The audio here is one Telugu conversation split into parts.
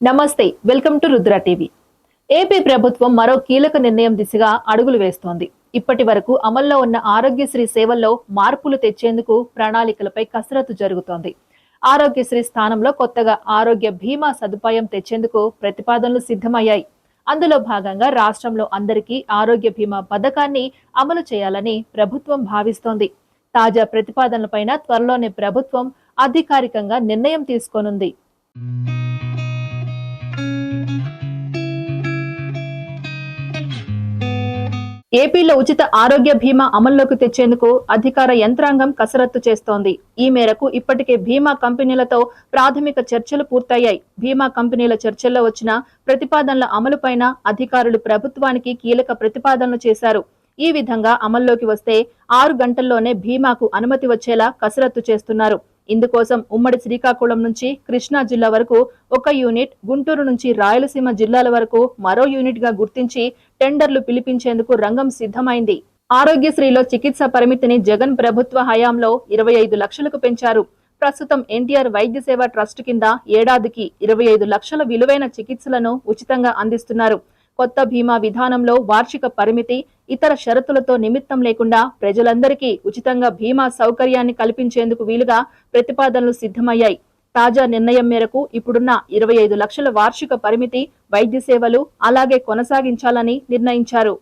నమస్తే welcome to Rudra TV. AP ప్రభుత్వం మరో కీలక నిర్ణయం దిశగా అడుగులు వేస్తోంది. ఇప్పటి వరకు అమల్లో ఉన్న ఆరోగ్యశ్రీ సేవల్లో మార్పులు తెచ్చేందుకు ప్రణాళికలపై కసరత్తు జరుగుతోంది. ఆరోగ్యశ్రీ స్థానంలో కొత్తగా ఆరోగ్య బీమా సదుపాయం తెచ్చేందుకు ప్రతిపాదనలు సిద్ధమయ్యాయి. అందులో భాగంగా రాష్ట్రంలో అందరికీ ఆరోగ్య బీమా పథకాన్ని అమలు చేయాలని ప్రభుత్వం భావిస్తోంది. తాజా ప్రతిపాదనలపైన త్వరలోనే ప్రభుత్వం అధికారికంగా నిర్ణయం తీసుకోనుంది. ఏపీలో ఉచిత ఆరోగ్య బీమా అమల్లోకి తెచ్చేందుకు అధికార యంత్రాంగం కసరత్తు చేస్తోంది. ఈ మేరకు ఇప్పటికే బీమా కంపెనీలతో ప్రాథమిక చర్చలు పూర్తయ్యాయి. బీమా కంపెనీల చర్చల్లో వచ్చిన ప్రతిపాదనల అమలుపైన అధికారులు ప్రభుత్వానికి కీలక ప్రతిపాదనలు చేశారు. ఈ విధంగా అమల్లోకి వస్తే ఆరు గంటల్లోనే బీమాకు అనుమతి వచ్చేలా కసరత్తు చేస్తున్నారు. ఇందుకోసం ఉమ్మడి శ్రీకాకుళం నుంచి కృష్ణా జిల్లా వరకు ఒక యూనిట్ గుంటూరు నుంచి రాయలసీమ జిల్లాల వరకు మరో యూనిట్గా గుర్తించి టెండర్లు పిలిపించేందుకు రంగం సిద్ధమైంది. ఆరోగ్యశ్రీలో చికిత్స పరిమితిని జగన్ ప్రభుత్వ హయాంలో ఇరవై ఐదు లక్షలకు పెంచారు. ప్రస్తుతం ఎన్టీఆర్ వైద్య సేవ ట్రస్ట్ కింద ఏడాదికి ఇరవై ఐదు లక్షల విలువైన చికిత్సలను ఉచితంగా అందిస్తున్నారు. కొత్త బీమా విధానంలో వార్షిక పరిమితి ఇతర షరతులతో నిమిత్తం లేకుండా ప్రజలందరికీ ఉచితంగా బీమా సౌకర్యాన్ని కల్పించేందుకు వీలుగా ప్రతిపాదనలు సిద్ధమయ్యాయి. తాజా నిర్ణయం మేరకు ఇప్పుడున్న ఇరవై ఐదు లక్షల వార్షిక పరిమితి వైద్య సేవలు అలాగే కొనసాగించాలని నిర్ణయించారు.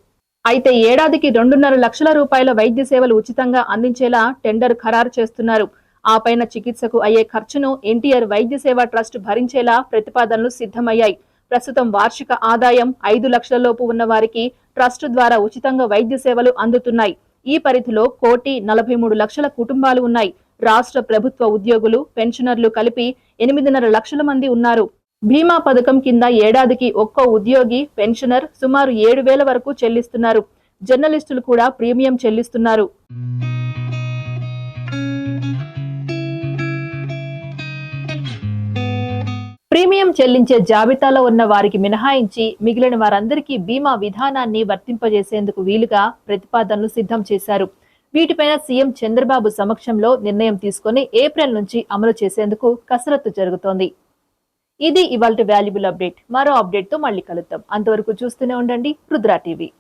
అయితే ఏడాదికి రెండున్నర లక్షల రూపాయల వైద్య సేవలు ఉచితంగా అందించేలా టెండర్ ఖరారు చేస్తున్నారు. ఆ పైన చికిత్సకు అయ్యే ఖర్చును ఎన్టీఆర్ వైద్య సేవ ట్రస్ట్ భరించేలా ప్రతిపాదనలు సిద్ధమయ్యాయి. ప్రస్తుతం వార్షిక ఆదాయం ఐదు లక్షల లోపు ఉన్న వారికి ట్రస్ట్ ద్వారా ఉచితంగా వైద్య సేవలు అందుతున్నాయి. ఈ పరిధిలో కోటి నలభై మూడు లక్షల కుటుంబాలు ఉన్నాయి. రాష్ట్ర ప్రభుత్వ ఉద్యోగులు పెన్షనర్లు కలిపి ఎనిమిదిన్నర లక్షల మంది ఉన్నారు. బీమా పథకం కింద ఏడాదికి ఒక్కో ఉద్యోగి పెన్షనర్ సుమారు ఏడు వేల వరకు చెల్లిస్తున్నారు. జర్నలిస్టులు కూడా ప్రీమియం చెల్లిస్తున్నారు. ప్రీమియం చెల్లించే జాబితాలో ఉన్న వారికి మినహాయించి మిగిలిన వారందరికీ బీమా విధానాన్ని వర్తింపజేసేందుకు వీలుగా ప్రతిపాదనలు సిద్ధం చేశారు. వీటిపైన సీఎం చంద్రబాబు సమక్షంలో నిర్ణయం తీసుకుని ఏప్రిల్ నుంచి అమలు చేసేందుకు కసరత్తు జరుగుతోంది. ఇది ఇవాళ వాల్యుబుల్ అప్డేట్. మరో అప్డేట్తో మళ్ళీ కలుద్దాం. అంతవరకు చూస్తూనే ఉండండి. రుద్రా టీవీ.